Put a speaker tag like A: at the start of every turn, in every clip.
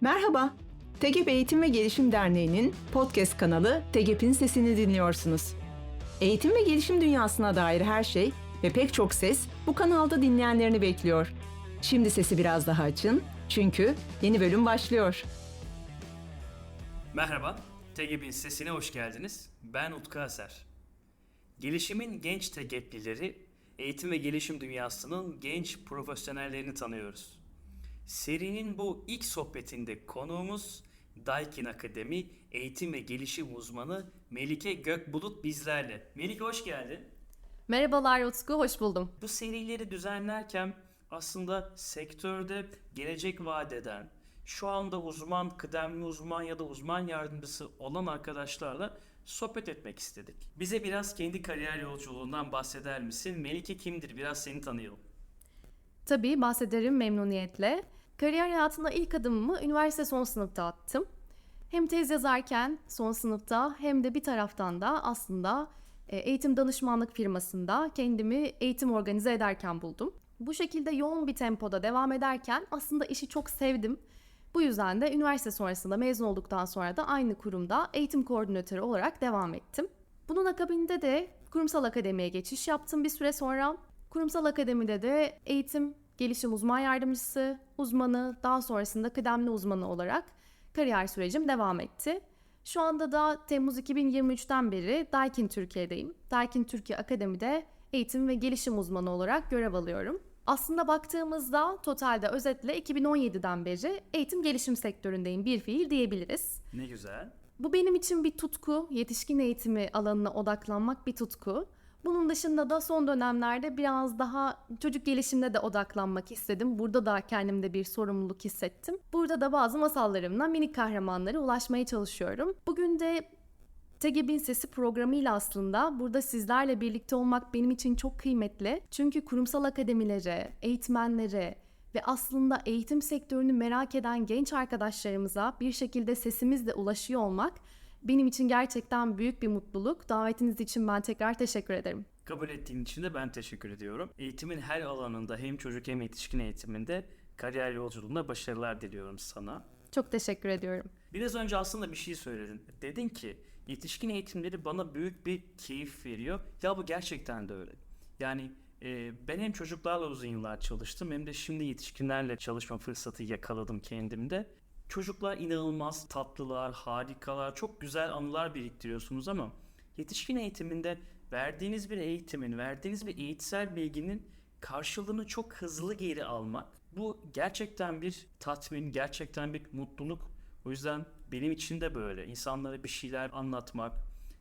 A: Merhaba, TEGEP Eğitim ve Gelişim Derneği'nin podcast kanalı TEGEP'in sesini dinliyorsunuz. Eğitim ve gelişim dünyasına dair her şey ve pek çok ses bu kanalda dinleyenlerini bekliyor. Şimdi sesi biraz daha açın çünkü yeni bölüm başlıyor.
B: Merhaba, TGB'in sesine hoş geldiniz. Ben Utku Azer. Gelişimin genç TGB'lileri, eğitim ve gelişim dünyasının genç profesyonellerini tanıyoruz. Serinin bu ilk sohbetinde konuğumuz Daikin Akademi Eğitim ve Gelişim Uzmanı Melike Gökbulut bizlerle. Melike hoş geldin.
C: Merhabalar Utku, hoş buldum.
B: Bu serileri düzenlerken aslında sektörde gelecek vadeden, şu anda uzman, kıdemli uzman ya da uzman yardımcısı olan arkadaşlarla sohbet etmek istedik. Bize biraz kendi kariyer yolculuğundan bahseder misin? Melike kimdir? Biraz seni tanıyalım.
C: Tabii bahsederim memnuniyetle. Kariyer hayatına ilk adımımı üniversite son sınıfta attım. Hem tez yazarken son sınıfta hem de bir taraftan da aslında e, eğitim danışmanlık firmasında kendimi eğitim organize ederken buldum. Bu şekilde yoğun bir tempoda devam ederken aslında işi çok sevdim. Bu yüzden de üniversite sonrasında mezun olduktan sonra da aynı kurumda eğitim koordinatörü olarak devam ettim. Bunun akabinde de kurumsal akademiye geçiş yaptım bir süre sonra. Kurumsal akademide de eğitim gelişim uzman yardımcısı, uzmanı, daha sonrasında kıdemli uzmanı olarak kariyer sürecim devam etti. Şu anda da Temmuz 2023'ten beri Daikin Türkiye'deyim. Daikin Türkiye Akademi'de eğitim ve gelişim uzmanı olarak görev alıyorum. Aslında baktığımızda totalde özetle 2017'den beri eğitim gelişim sektöründeyim bir fiil diyebiliriz.
B: Ne güzel.
C: Bu benim için bir tutku, yetişkin eğitimi alanına odaklanmak bir tutku. Bunun dışında da son dönemlerde biraz daha çocuk gelişimine de odaklanmak istedim. Burada da kendimde bir sorumluluk hissettim. Burada da bazı masallarımla minik kahramanlara ulaşmaya çalışıyorum. Bugün de TGB'in Sesi programıyla aslında burada sizlerle birlikte olmak benim için çok kıymetli. Çünkü kurumsal akademilere, eğitmenlere ve aslında eğitim sektörünü merak eden genç arkadaşlarımıza bir şekilde sesimizle ulaşıyor olmak benim için gerçekten büyük bir mutluluk. Davetiniz için ben tekrar teşekkür ederim.
B: Kabul ettiğin için de ben teşekkür ediyorum. Eğitimin her alanında hem çocuk hem yetişkin eğitiminde kariyer yolculuğunda başarılar diliyorum sana.
C: Çok teşekkür ediyorum.
B: Biraz önce aslında bir şey söyledin. Dedin ki yetişkin eğitimleri bana büyük bir keyif veriyor. Ya bu gerçekten de öyle. Yani e, ben hem çocuklarla uzun yıllar çalıştım hem de şimdi yetişkinlerle çalışma fırsatı yakaladım kendimde. Çocuklar inanılmaz tatlılar, harikalar, çok güzel anılar biriktiriyorsunuz ama yetişkin eğitiminde verdiğiniz bir eğitimin, verdiğiniz bir eğitsel bilginin karşılığını çok hızlı geri almak. Bu gerçekten bir tatmin, gerçekten bir mutluluk. O yüzden benim için de böyle. İnsanlara bir şeyler anlatmak,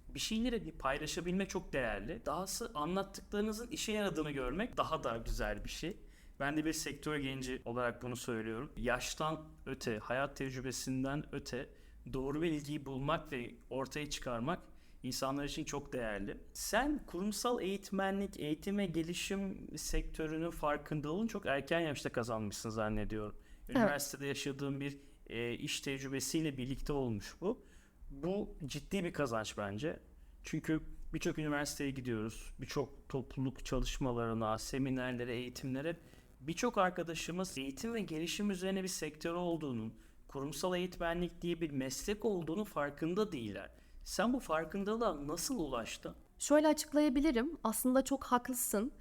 B: bir şeyleri bir paylaşabilmek çok değerli. Dahası anlattıklarınızın işe yaradığını görmek daha da güzel bir şey. Ben de bir sektör genci olarak bunu söylüyorum. Yaştan öte, hayat tecrübesinden öte doğru bilgiyi bulmak ve ortaya çıkarmak insanlar için çok değerli. Sen kurumsal eğitmenlik, eğitim ve gelişim sektörünün farkındalığını çok erken yaşta kazanmışsın zannediyorum. Üniversitede yaşadığın bir e, iş tecrübesiyle birlikte olmuş bu. Bu ciddi bir kazanç bence. Çünkü birçok üniversiteye gidiyoruz. Birçok topluluk çalışmalarına, seminerlere, eğitimlere birçok arkadaşımız eğitim ve gelişim üzerine bir sektör olduğunun, kurumsal eğitmenlik diye bir meslek olduğunu farkında değiller. Sen bu farkındalığa nasıl ulaştın?
C: Şöyle açıklayabilirim. Aslında çok haklısın.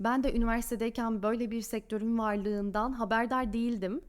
C: Ben de üniversitedeyken böyle bir sektörün varlığından haberdar değildim.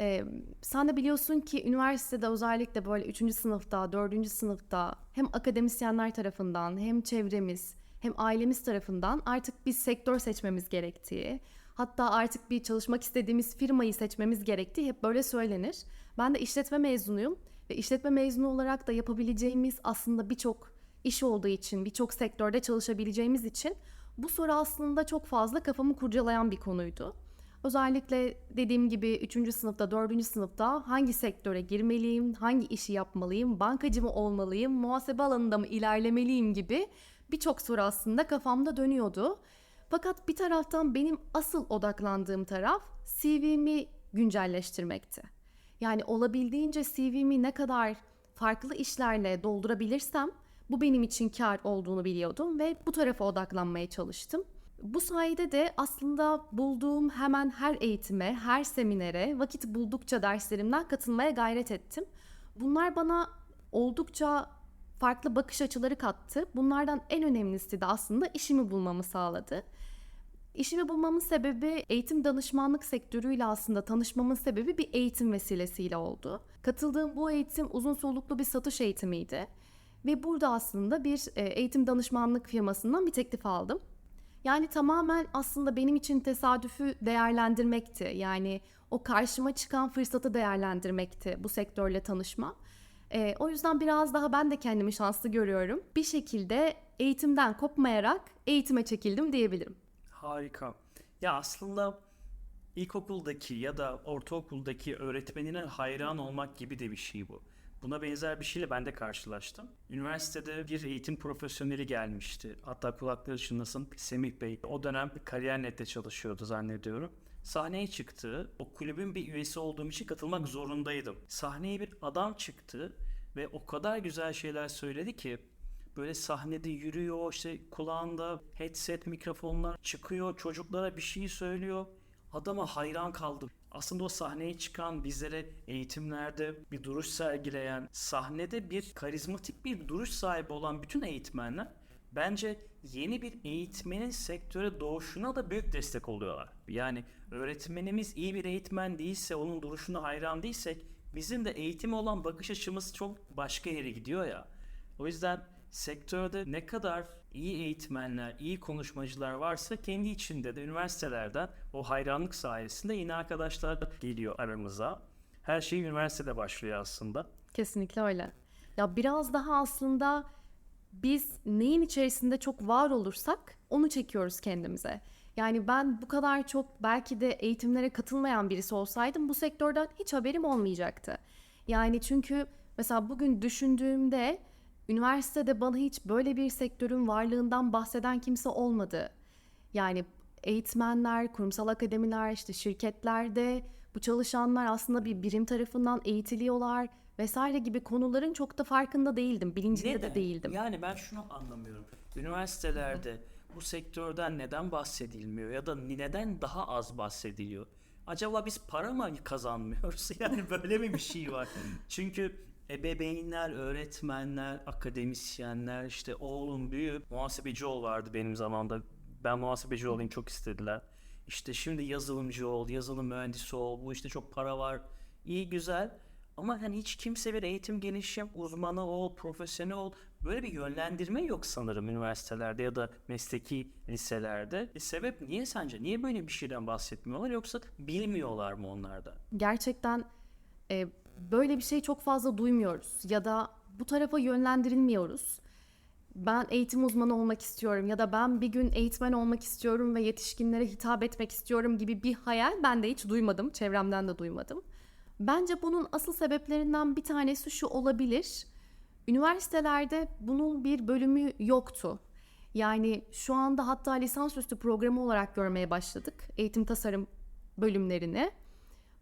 C: Ee, sen de biliyorsun ki üniversitede özellikle böyle 3. sınıfta, 4. sınıfta hem akademisyenler tarafından hem çevremiz hem ailemiz tarafından artık bir sektör seçmemiz gerektiği, hatta artık bir çalışmak istediğimiz firmayı seçmemiz gerektiği hep böyle söylenir. Ben de işletme mezunuyum ve işletme mezunu olarak da yapabileceğimiz aslında birçok iş olduğu için, birçok sektörde çalışabileceğimiz için bu soru aslında çok fazla kafamı kurcalayan bir konuydu. Özellikle dediğim gibi 3. sınıfta, 4. sınıfta hangi sektöre girmeliyim, hangi işi yapmalıyım, bankacı mı olmalıyım, muhasebe alanında mı ilerlemeliyim gibi birçok soru aslında kafamda dönüyordu. Fakat bir taraftan benim asıl odaklandığım taraf CV'mi güncelleştirmekti. Yani olabildiğince CV'mi ne kadar farklı işlerle doldurabilirsem bu benim için kar olduğunu biliyordum ve bu tarafa odaklanmaya çalıştım. Bu sayede de aslında bulduğum hemen her eğitime, her seminere, vakit buldukça derslerimden katılmaya gayret ettim. Bunlar bana oldukça farklı bakış açıları kattı. Bunlardan en önemlisi de aslında işimi bulmamı sağladı. İşimi bulmamın sebebi eğitim danışmanlık sektörüyle aslında tanışmamın sebebi bir eğitim vesilesiyle oldu. Katıldığım bu eğitim uzun soluklu bir satış eğitimiydi. Ve burada aslında bir e, eğitim danışmanlık firmasından bir teklif aldım. Yani tamamen aslında benim için tesadüfü değerlendirmekti. Yani o karşıma çıkan fırsatı değerlendirmekti bu sektörle tanışma. E, o yüzden biraz daha ben de kendimi şanslı görüyorum. Bir şekilde eğitimden kopmayarak eğitime çekildim diyebilirim.
B: Harika. Ya aslında ilkokuldaki ya da ortaokuldaki öğretmenine hayran olmak gibi de bir şey bu. Buna benzer bir şeyle ben de karşılaştım. Üniversitede bir eğitim profesyoneli gelmişti. Hatta kulakları çınlasın Semih Bey. O dönem Kariyer.net'te çalışıyordu zannediyorum. Sahneye çıktı. O kulübün bir üyesi olduğum için katılmak zorundaydım. Sahneye bir adam çıktı ve o kadar güzel şeyler söyledi ki böyle sahnede yürüyor işte kulağında headset mikrofonlar çıkıyor çocuklara bir şey söylüyor adama hayran kaldım. Aslında o sahneye çıkan bizlere eğitimlerde bir duruş sergileyen sahnede bir karizmatik bir duruş sahibi olan bütün eğitmenler bence yeni bir eğitmenin sektöre doğuşuna da büyük destek oluyorlar. Yani öğretmenimiz iyi bir eğitmen değilse onun duruşuna hayran değilsek bizim de eğitime olan bakış açımız çok başka yere gidiyor ya. O yüzden sektörde ne kadar iyi eğitmenler, iyi konuşmacılar varsa kendi içinde de üniversitelerden o hayranlık sayesinde yeni arkadaşlar geliyor aramıza. Her şey üniversitede başlıyor aslında.
C: Kesinlikle öyle. Ya biraz daha aslında biz neyin içerisinde çok var olursak onu çekiyoruz kendimize. Yani ben bu kadar çok belki de eğitimlere katılmayan birisi olsaydım bu sektörden hiç haberim olmayacaktı. Yani çünkü mesela bugün düşündüğümde üniversitede bana hiç böyle bir sektörün varlığından bahseden kimse olmadı. Yani eğitmenler, kurumsal akademiler, işte şirketlerde bu çalışanlar aslında bir birim tarafından eğitiliyorlar vesaire gibi konuların çok da farkında değildim, bilincinde de
B: Neden?
C: değildim.
B: Yani ben şunu anlamıyorum. Üniversitelerde bu sektörden neden bahsedilmiyor ya da neden daha az bahsediliyor? Acaba biz para mı kazanmıyoruz? Yani böyle mi bir şey var? Çünkü ebeveynler, öğretmenler, akademisyenler işte oğlum büyüyüp muhasebeci ol vardı benim zamanımda. Ben muhasebeci olayım çok istediler. İşte şimdi yazılımcı ol, yazılım mühendisi ol. Bu işte çok para var. İyi güzel. Ama hani hiç kimse bir eğitim gelişim uzmanı ol, profesyonel ol. Böyle bir yönlendirme yok sanırım üniversitelerde ya da mesleki liselerde. E sebep niye sence? Niye böyle bir şeyden bahsetmiyorlar yoksa bilmiyorlar mı onlar da?
C: Gerçekten e, böyle bir şey çok fazla duymuyoruz ya da bu tarafa yönlendirilmiyoruz. Ben eğitim uzmanı olmak istiyorum ya da ben bir gün eğitmen olmak istiyorum ve yetişkinlere hitap etmek istiyorum gibi bir hayal ben de hiç duymadım, çevremden de duymadım. Bence bunun asıl sebeplerinden bir tanesi şu olabilir. Üniversitelerde bunun bir bölümü yoktu. Yani şu anda hatta lisansüstü programı olarak görmeye başladık eğitim tasarım bölümlerini.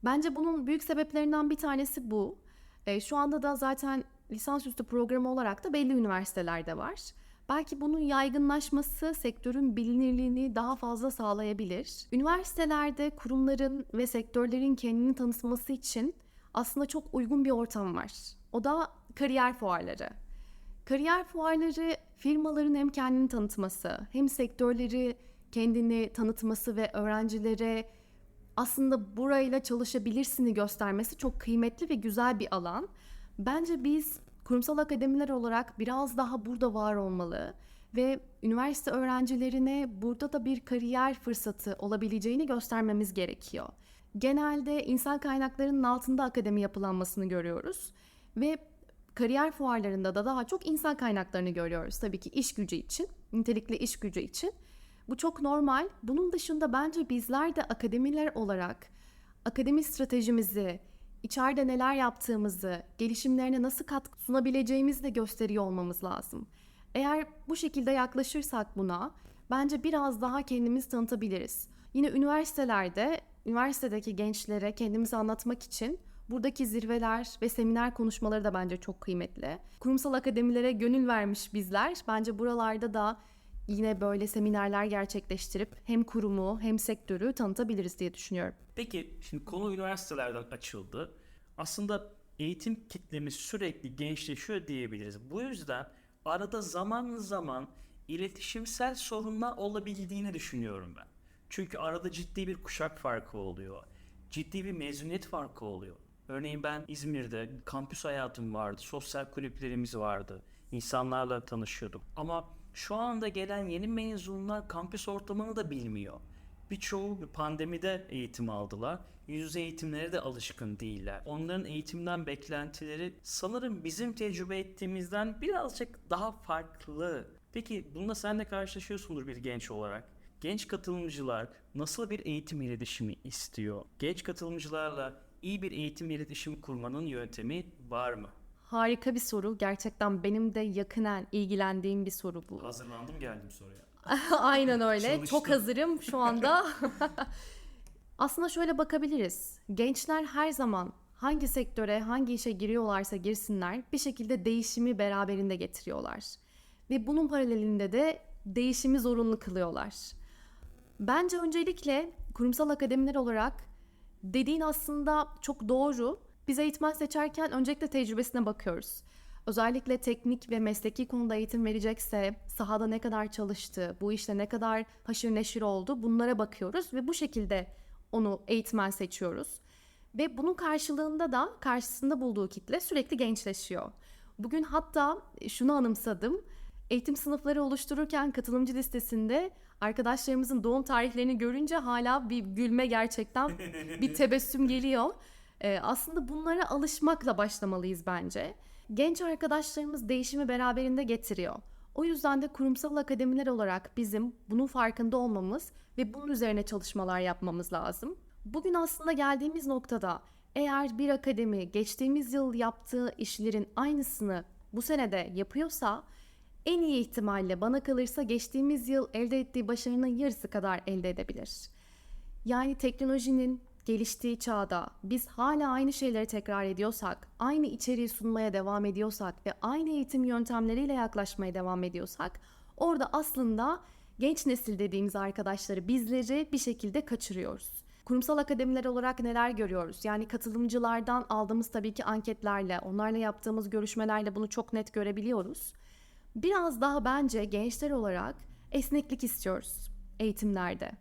C: Bence bunun büyük sebeplerinden bir tanesi bu. E, şu anda da zaten lisansüstü programı olarak da belli üniversitelerde var. Belki bunun yaygınlaşması sektörün bilinirliğini daha fazla sağlayabilir. Üniversitelerde kurumların ve sektörlerin kendini tanıtması için aslında çok uygun bir ortam var. O da kariyer fuarları. Kariyer fuarları firmaların hem kendini tanıtması hem sektörleri kendini tanıtması ve öğrencilere aslında burayla çalışabilirsini göstermesi çok kıymetli ve güzel bir alan. Bence biz kurumsal akademiler olarak biraz daha burada var olmalı ve üniversite öğrencilerine burada da bir kariyer fırsatı olabileceğini göstermemiz gerekiyor. Genelde insan kaynaklarının altında akademi yapılanmasını görüyoruz ve kariyer fuarlarında da daha çok insan kaynaklarını görüyoruz. Tabii ki iş gücü için, nitelikli iş gücü için. Bu çok normal. Bunun dışında bence bizler de akademiler olarak akademi stratejimizi, içeride neler yaptığımızı, gelişimlerine nasıl katkı sunabileceğimizi de gösteriyor olmamız lazım. Eğer bu şekilde yaklaşırsak buna bence biraz daha kendimizi tanıtabiliriz. Yine üniversitelerde, üniversitedeki gençlere kendimizi anlatmak için buradaki zirveler ve seminer konuşmaları da bence çok kıymetli. Kurumsal akademilere gönül vermiş bizler bence buralarda da yine böyle seminerler gerçekleştirip hem kurumu hem sektörü tanıtabiliriz diye düşünüyorum.
B: Peki şimdi konu üniversitelerden açıldı. Aslında eğitim kitlemiz sürekli gençleşiyor diyebiliriz. Bu yüzden arada zaman zaman iletişimsel sorunlar olabildiğini düşünüyorum ben. Çünkü arada ciddi bir kuşak farkı oluyor. Ciddi bir mezuniyet farkı oluyor. Örneğin ben İzmir'de kampüs hayatım vardı, sosyal kulüplerimiz vardı. İnsanlarla tanışıyordum. Ama şu anda gelen yeni mezunlar kampüs ortamını da bilmiyor. Birçoğu bir pandemide eğitim aldılar. Yüz yüze eğitimlere de alışkın değiller. Onların eğitimden beklentileri sanırım bizim tecrübe ettiğimizden birazcık daha farklı. Peki bununla sen de karşılaşıyorsundur bir genç olarak. Genç katılımcılar nasıl bir eğitim iletişimi istiyor? Genç katılımcılarla iyi bir eğitim iletişimi kurmanın yöntemi var mı?
C: Harika bir soru. Gerçekten benim de yakinen ilgilendiğim bir soru bu.
B: Hazırlandım geldim soruya.
C: Aynen öyle.
B: Çalıştım.
C: Çok hazırım şu anda. Aslında şöyle bakabiliriz. Gençler her zaman hangi sektöre, hangi işe giriyorlarsa girsinler bir şekilde değişimi beraberinde getiriyorlar. Ve bunun paralelinde de değişimi zorunlu kılıyorlar. Bence öncelikle kurumsal akademiler olarak dediğin aslında çok doğru. Biz eğitmen seçerken öncelikle tecrübesine bakıyoruz. Özellikle teknik ve mesleki konuda eğitim verecekse sahada ne kadar çalıştı, bu işte ne kadar haşır neşir oldu bunlara bakıyoruz ve bu şekilde onu eğitmen seçiyoruz. Ve bunun karşılığında da karşısında bulduğu kitle sürekli gençleşiyor. Bugün hatta şunu anımsadım. Eğitim sınıfları oluştururken katılımcı listesinde arkadaşlarımızın doğum tarihlerini görünce hala bir gülme gerçekten bir tebessüm geliyor. Ee, aslında bunlara alışmakla başlamalıyız bence. Genç arkadaşlarımız değişimi beraberinde getiriyor. O yüzden de kurumsal akademiler olarak bizim bunun farkında olmamız ve bunun üzerine çalışmalar yapmamız lazım. Bugün aslında geldiğimiz noktada eğer bir akademi geçtiğimiz yıl yaptığı işlerin aynısını bu sene de yapıyorsa en iyi ihtimalle bana kalırsa geçtiğimiz yıl elde ettiği başarının yarısı kadar elde edebilir. Yani teknolojinin geliştiği çağda biz hala aynı şeyleri tekrar ediyorsak, aynı içeriği sunmaya devam ediyorsak ve aynı eğitim yöntemleriyle yaklaşmaya devam ediyorsak orada aslında genç nesil dediğimiz arkadaşları bizleri bir şekilde kaçırıyoruz. Kurumsal akademiler olarak neler görüyoruz? Yani katılımcılardan aldığımız tabii ki anketlerle, onlarla yaptığımız görüşmelerle bunu çok net görebiliyoruz. Biraz daha bence gençler olarak esneklik istiyoruz eğitimlerde.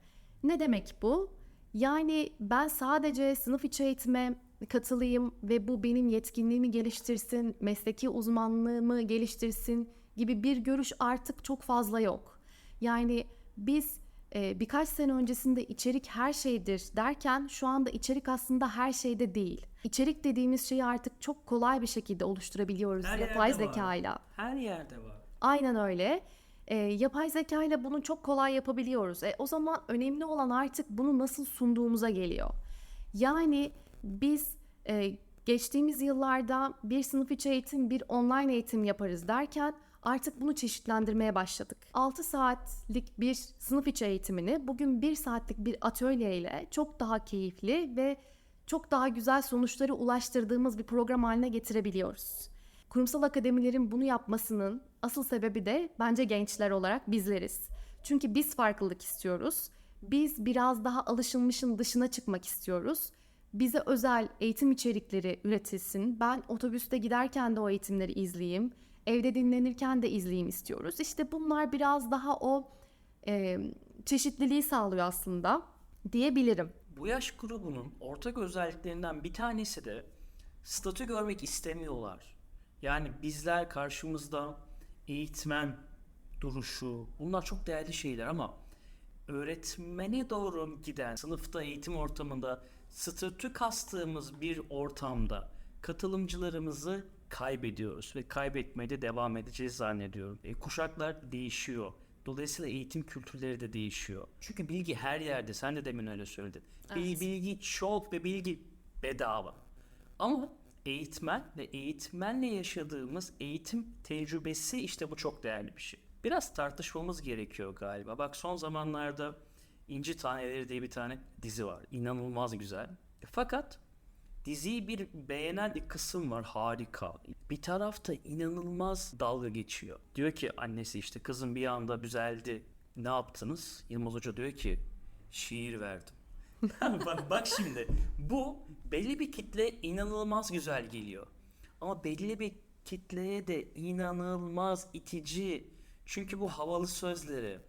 C: Ne demek bu? Yani ben sadece sınıf içi eğitime katılayım ve bu benim yetkinliğimi geliştirsin, mesleki uzmanlığımı geliştirsin gibi bir görüş artık çok fazla yok. Yani biz e, birkaç sene öncesinde içerik her şeydir derken şu anda içerik aslında her şeyde değil. İçerik dediğimiz şeyi artık çok kolay bir şekilde oluşturabiliyoruz
B: Her
C: yapay zekayla.
B: Her yerde var.
C: Aynen öyle. Ee, yapay zeka ile bunu çok kolay yapabiliyoruz. E, o zaman önemli olan artık bunu nasıl sunduğumuza geliyor. Yani biz e, geçtiğimiz yıllarda bir sınıf içi eğitim, bir online eğitim yaparız derken artık bunu çeşitlendirmeye başladık. 6 saatlik bir sınıf içi eğitimini bugün 1 saatlik bir atölye ile çok daha keyifli ve çok daha güzel sonuçları ulaştırdığımız bir program haline getirebiliyoruz. Kurumsal akademilerin bunu yapmasının asıl sebebi de bence gençler olarak bizleriz. Çünkü biz farklılık istiyoruz. Biz biraz daha alışılmışın dışına çıkmak istiyoruz. Bize özel eğitim içerikleri üretilsin. Ben otobüste giderken de o eğitimleri izleyeyim. Evde dinlenirken de izleyeyim istiyoruz. İşte bunlar biraz daha o e, çeşitliliği sağlıyor aslında diyebilirim.
B: Bu yaş grubunun ortak özelliklerinden bir tanesi de statü görmek istemiyorlar. Yani bizler karşımızda eğitmen duruşu bunlar çok değerli şeyler ama öğretmene doğru giden sınıfta eğitim ortamında statü kastığımız bir ortamda katılımcılarımızı kaybediyoruz ve kaybetmeye de devam edeceğiz zannediyorum. E, kuşaklar değişiyor. Dolayısıyla eğitim kültürleri de değişiyor. Çünkü bilgi her yerde. Sen de demin öyle söyledin.
C: Evet.
B: Bilgi çok ve bilgi bedava. Ama eğitmen ve eğitmenle yaşadığımız eğitim tecrübesi işte bu çok değerli bir şey. Biraz tartışmamız gerekiyor galiba. Bak son zamanlarda İnci Taneleri diye bir tane dizi var. İnanılmaz güzel. E, Fakat Diziyi bir beğenen bir kısım var harika. Bir tarafta inanılmaz dalga geçiyor. Diyor ki annesi işte kızım bir anda düzeldi. Ne yaptınız? Yılmaz Hoca diyor ki şiir verdim. Bak, bak şimdi bu belli bir kitle inanılmaz güzel geliyor. Ama belli bir kitleye de inanılmaz itici. Çünkü bu havalı sözleri,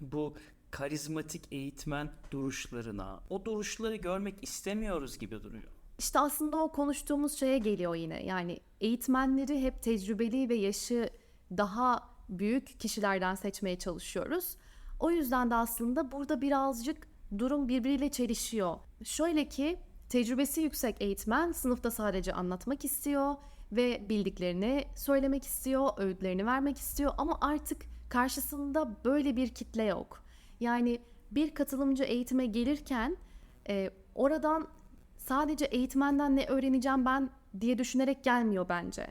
B: bu karizmatik eğitmen duruşlarına, o duruşları görmek istemiyoruz gibi duruyor.
C: İşte aslında o konuştuğumuz şeye geliyor yine. Yani eğitmenleri hep tecrübeli ve yaşı daha büyük kişilerden seçmeye çalışıyoruz. O yüzden de aslında burada birazcık durum birbiriyle çelişiyor. Şöyle ki tecrübesi yüksek eğitmen sınıfta sadece anlatmak istiyor ve bildiklerini söylemek istiyor, öğütlerini vermek istiyor ama artık karşısında böyle bir kitle yok. Yani bir katılımcı eğitime gelirken e, oradan sadece eğitmenden ne öğreneceğim ben diye düşünerek gelmiyor bence.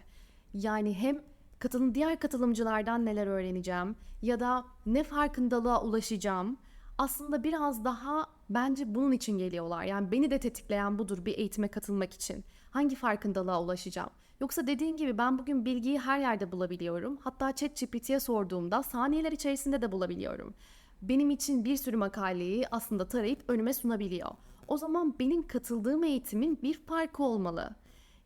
C: Yani hem katılım diğer katılımcılardan neler öğreneceğim ya da ne farkındalığa ulaşacağım. Aslında biraz daha bence bunun için geliyorlar. Yani beni de tetikleyen budur bir eğitime katılmak için. Hangi farkındalığa ulaşacağım? Yoksa dediğin gibi ben bugün bilgiyi her yerde bulabiliyorum. Hatta ChatGPT'ye sorduğumda saniyeler içerisinde de bulabiliyorum. Benim için bir sürü makaleyi aslında tarayıp önüme sunabiliyor. O zaman benim katıldığım eğitimin bir farkı olmalı.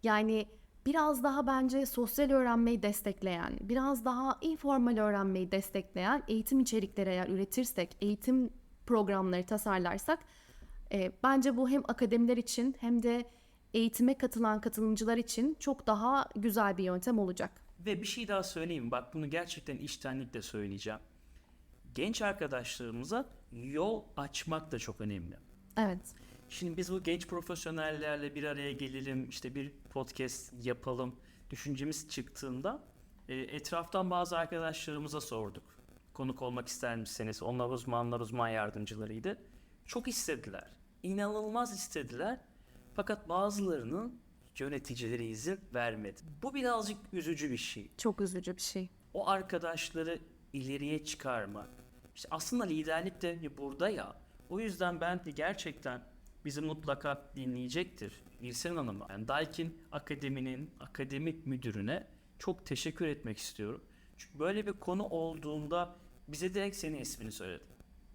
C: Yani biraz daha bence sosyal öğrenmeyi destekleyen, biraz daha informal öğrenmeyi destekleyen eğitim içerikleri eğer üretirsek, eğitim programları tasarlarsak e, bence bu hem akademiler için hem de eğitime katılan katılımcılar için çok daha güzel bir yöntem olacak.
B: Ve bir şey daha söyleyeyim. Bak bunu gerçekten içtenlikle söyleyeceğim. Genç arkadaşlarımıza yol açmak da çok önemli.
C: Evet.
B: Şimdi biz bu genç profesyonellerle bir araya gelelim, işte bir podcast yapalım düşüncemiz çıktığında e, etraftan bazı arkadaşlarımıza sorduk. Konuk olmak ister misiniz? Onlar uzmanlar, uzman yardımcılarıydı. Çok istediler. İnanılmaz istediler. Fakat bazılarının yöneticileri izin vermedi. Bu birazcık üzücü bir şey.
C: Çok üzücü bir şey.
B: O arkadaşları ileriye çıkarmak. İşte aslında liderlik de burada ya. O yüzden ben de gerçekten bizi mutlaka dinleyecektir. Gülsen Hanım'a, yani Daikin Akademi'nin akademik müdürüne çok teşekkür etmek istiyorum. Çünkü böyle bir konu olduğunda bize direkt senin ismini söyledi.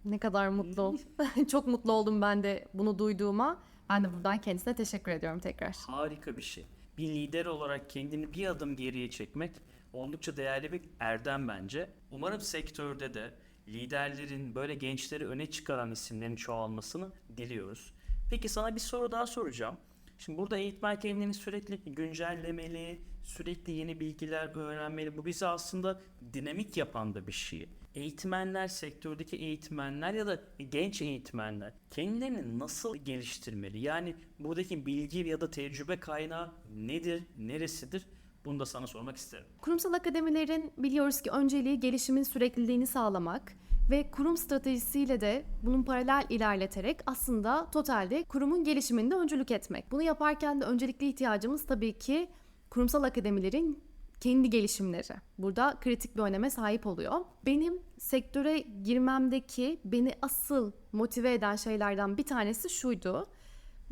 C: Ne kadar mutlu. Çok mutlu oldum ben de bunu duyduğuma. Ben de buradan kendisine teşekkür ediyorum tekrar.
B: Harika bir şey. Bir lider olarak kendini bir adım geriye çekmek oldukça değerli bir erdem bence. Umarım sektörde de liderlerin böyle gençleri öne çıkaran isimlerin çoğalmasını diliyoruz. Peki sana bir soru daha soracağım. Şimdi burada eğitmen kendini sürekli güncellemeli, sürekli yeni bilgiler öğrenmeli. Bu bizi aslında dinamik yapan da bir şey. Eğitmenler, sektördeki eğitmenler ya da genç eğitmenler kendilerini nasıl geliştirmeli? Yani buradaki bilgi ya da tecrübe kaynağı nedir, neresidir? Bunu da sana sormak isterim.
C: Kurumsal akademilerin biliyoruz ki önceliği gelişimin sürekliliğini sağlamak ve kurum stratejisiyle de bunun paralel ilerleterek aslında totalde kurumun gelişiminde öncülük etmek. Bunu yaparken de öncelikli ihtiyacımız tabii ki kurumsal akademilerin kendi gelişimleri. Burada kritik bir öneme sahip oluyor. Benim sektöre girmemdeki beni asıl motive eden şeylerden bir tanesi şuydu.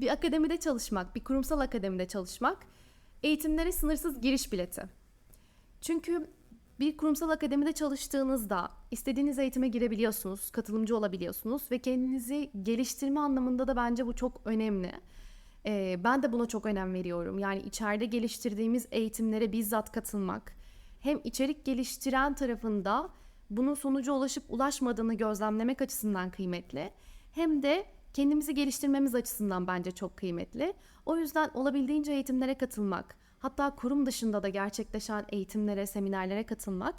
C: Bir akademide çalışmak, bir kurumsal akademide çalışmak eğitimlere sınırsız giriş bileti. Çünkü bir kurumsal akademide çalıştığınızda istediğiniz eğitime girebiliyorsunuz, katılımcı olabiliyorsunuz ve kendinizi geliştirme anlamında da bence bu çok önemli. Ee, ben de buna çok önem veriyorum. Yani içeride geliştirdiğimiz eğitimlere bizzat katılmak, hem içerik geliştiren tarafında bunun sonuca ulaşıp ulaşmadığını gözlemlemek açısından kıymetli, hem de kendimizi geliştirmemiz açısından bence çok kıymetli. O yüzden olabildiğince eğitimlere katılmak, hatta kurum dışında da gerçekleşen eğitimlere, seminerlere katılmak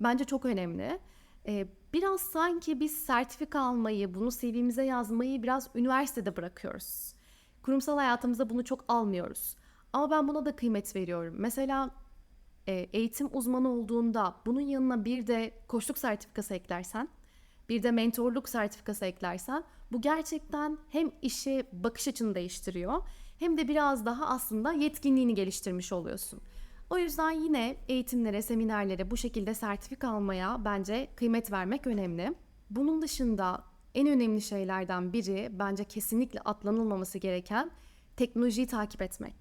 C: bence çok önemli. Ee, biraz sanki biz sertifika almayı, bunu CV'mize yazmayı biraz üniversitede bırakıyoruz. Kurumsal hayatımızda bunu çok almıyoruz. Ama ben buna da kıymet veriyorum. Mesela e, eğitim uzmanı olduğunda bunun yanına bir de koçluk sertifikası eklersen, bir de mentorluk sertifikası eklersen bu gerçekten hem işe bakış açını değiştiriyor hem de biraz daha aslında yetkinliğini geliştirmiş oluyorsun. O yüzden yine eğitimlere, seminerlere bu şekilde sertifika almaya bence kıymet vermek önemli. Bunun dışında en önemli şeylerden biri bence kesinlikle atlanılmaması gereken teknolojiyi takip etmek.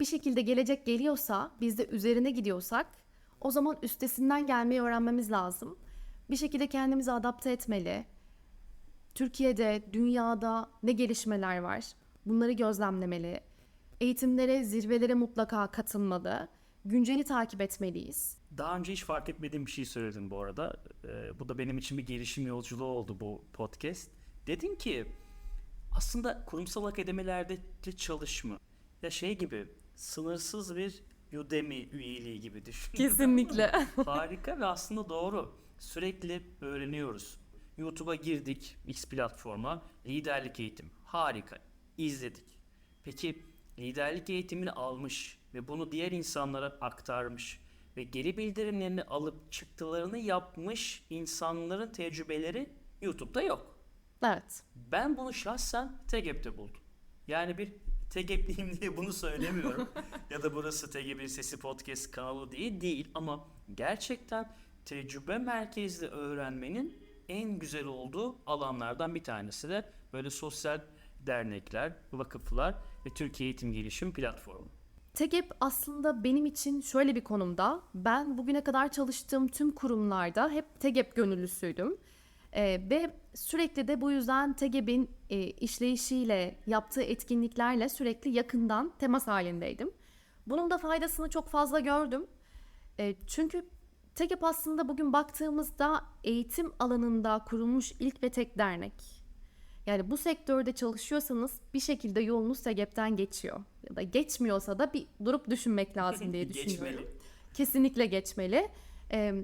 C: Bir şekilde gelecek geliyorsa, biz de üzerine gidiyorsak o zaman üstesinden gelmeyi öğrenmemiz lazım. Bir şekilde kendimizi adapte etmeli. Türkiye'de, dünyada ne gelişmeler var? Bunları gözlemlemeli. Eğitimlere, zirvelere mutlaka katılmalı. Günceli takip etmeliyiz.
B: Daha önce hiç fark etmediğim bir şey söyledin bu arada. Ee, bu da benim için bir gelişim yolculuğu oldu bu podcast. Dedin ki aslında kurumsal akademilerde de çalışma. Ya şey gibi sınırsız bir Udemy üyeliği gibi düşün.
C: Kesinlikle.
B: Harika ve aslında doğru. Sürekli öğreniyoruz. YouTube'a girdik, X platforma, liderlik eğitim. Harika. İzledik. Peki liderlik eğitimini almış ve bunu diğer insanlara aktarmış ve geri bildirimlerini alıp çıktılarını yapmış insanların tecrübeleri YouTube'da yok.
C: evet.
B: Ben bunu şahsen TGEP'te buldum. Yani bir TGEP'liyim diye bunu söylemiyorum. ya da burası TGEP'in Sesi Podcast kanalı değil değil ama gerçekten tecrübe merkezli öğrenmenin en güzel olduğu alanlardan bir tanesi de böyle sosyal dernekler, vakıflar ve Türkiye Eğitim Gelişim Platformu.
C: TEGEP aslında benim için şöyle bir konumda. Ben bugüne kadar çalıştığım tüm kurumlarda hep TEGEP gönüllüsüydüm. Ee, ve sürekli de bu yüzden TEGEP'in e, işleyişiyle, yaptığı etkinliklerle sürekli yakından temas halindeydim. Bunun da faydasını çok fazla gördüm. E, çünkü TEGEP aslında bugün baktığımızda eğitim alanında kurulmuş ilk ve tek dernek. Yani bu sektörde çalışıyorsanız bir şekilde yolunuz TEGEP'ten geçiyor. Ya da geçmiyorsa da bir durup düşünmek lazım diye düşünüyorum.
B: Geçmeli.
C: Kesinlikle geçmeli. Ee,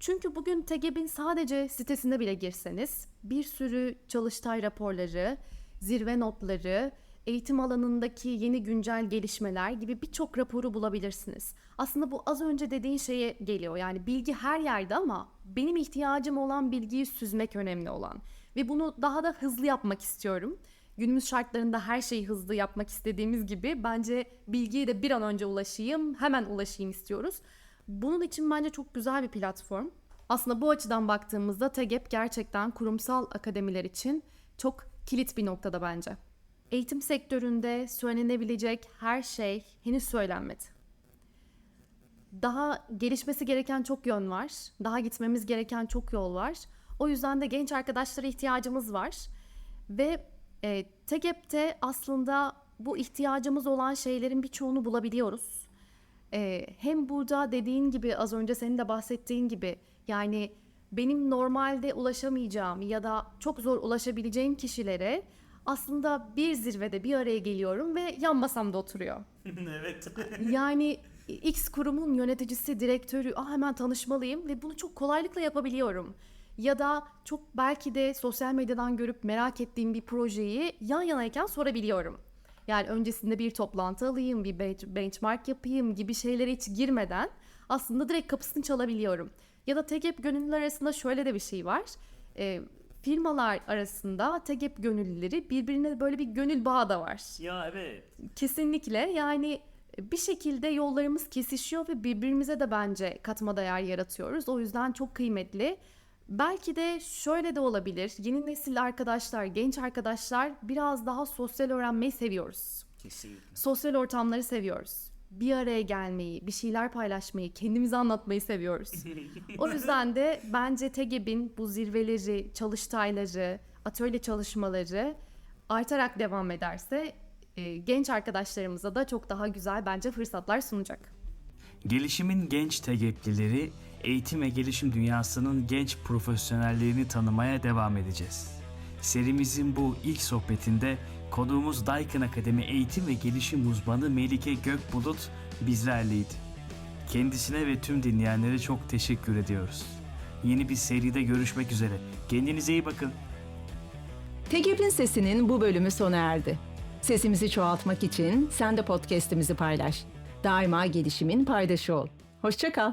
C: çünkü bugün TEGEP'in sadece sitesine bile girseniz bir sürü çalıştay raporları, zirve notları, eğitim alanındaki yeni güncel gelişmeler gibi birçok raporu bulabilirsiniz. Aslında bu az önce dediğin şeye geliyor. Yani bilgi her yerde ama benim ihtiyacım olan bilgiyi süzmek önemli olan. Ve bunu daha da hızlı yapmak istiyorum. Günümüz şartlarında her şeyi hızlı yapmak istediğimiz gibi bence bilgiye de bir an önce ulaşayım, hemen ulaşayım istiyoruz. Bunun için bence çok güzel bir platform. Aslında bu açıdan baktığımızda TEGEP gerçekten kurumsal akademiler için çok kilit bir noktada bence. Eğitim sektöründe söylenebilecek her şey henüz söylenmedi. Daha gelişmesi gereken çok yön var. Daha gitmemiz gereken çok yol var. O yüzden de genç arkadaşlara ihtiyacımız var. Ve e, TEGEP'te aslında bu ihtiyacımız olan şeylerin birçoğunu bulabiliyoruz. E, hem burada dediğin gibi az önce senin de bahsettiğin gibi yani benim normalde ulaşamayacağım ya da çok zor ulaşabileceğim kişilere aslında bir zirvede bir araya geliyorum ve yan masamda oturuyor.
B: evet.
C: Yani X kurumun yöneticisi, direktörü, ah hemen tanışmalıyım ve bunu çok kolaylıkla yapabiliyorum. Ya da çok belki de sosyal medyadan görüp merak ettiğim bir projeyi yan yanayken sorabiliyorum. Yani öncesinde bir toplantı alayım, bir bench- benchmark yapayım gibi şeylere hiç girmeden aslında direkt kapısını çalabiliyorum. Ya da TEGEP gönüllüler arasında şöyle de bir şey var. Ee, firmalar arasında TEGEP gönüllüleri birbirine böyle bir gönül bağı da var.
B: ya evet.
C: Kesinlikle yani bir şekilde yollarımız kesişiyor ve birbirimize de bence katma değer yaratıyoruz. O yüzden çok kıymetli. Belki de şöyle de olabilir. Yeni nesil arkadaşlar, genç arkadaşlar biraz daha sosyal öğrenmeyi seviyoruz.
B: Kesinlikle.
C: Sosyal ortamları seviyoruz. Bir araya gelmeyi, bir şeyler paylaşmayı, kendimizi anlatmayı seviyoruz. O yüzden de bence TEGEB'in bu zirveleri, çalıştayları, atölye çalışmaları artarak devam ederse e, genç arkadaşlarımıza da çok daha güzel bence fırsatlar sunacak.
B: Gelişimin genç TGEP'lileri, eğitim ve gelişim dünyasının genç profesyonellerini tanımaya devam edeceğiz. Serimizin bu ilk sohbetinde konuğumuz Daikin Akademi Eğitim ve Gelişim Uzmanı Melike Gökbulut bizlerleydi. Kendisine ve tüm dinleyenlere çok teşekkür ediyoruz. Yeni bir seride görüşmek üzere. Kendinize iyi bakın.
A: TGEP'in sesinin bu bölümü sona erdi. Sesimizi çoğaltmak için sen de podcast'imizi paylaş. Daima gelişimin paydaşı ol. Hoşça kal.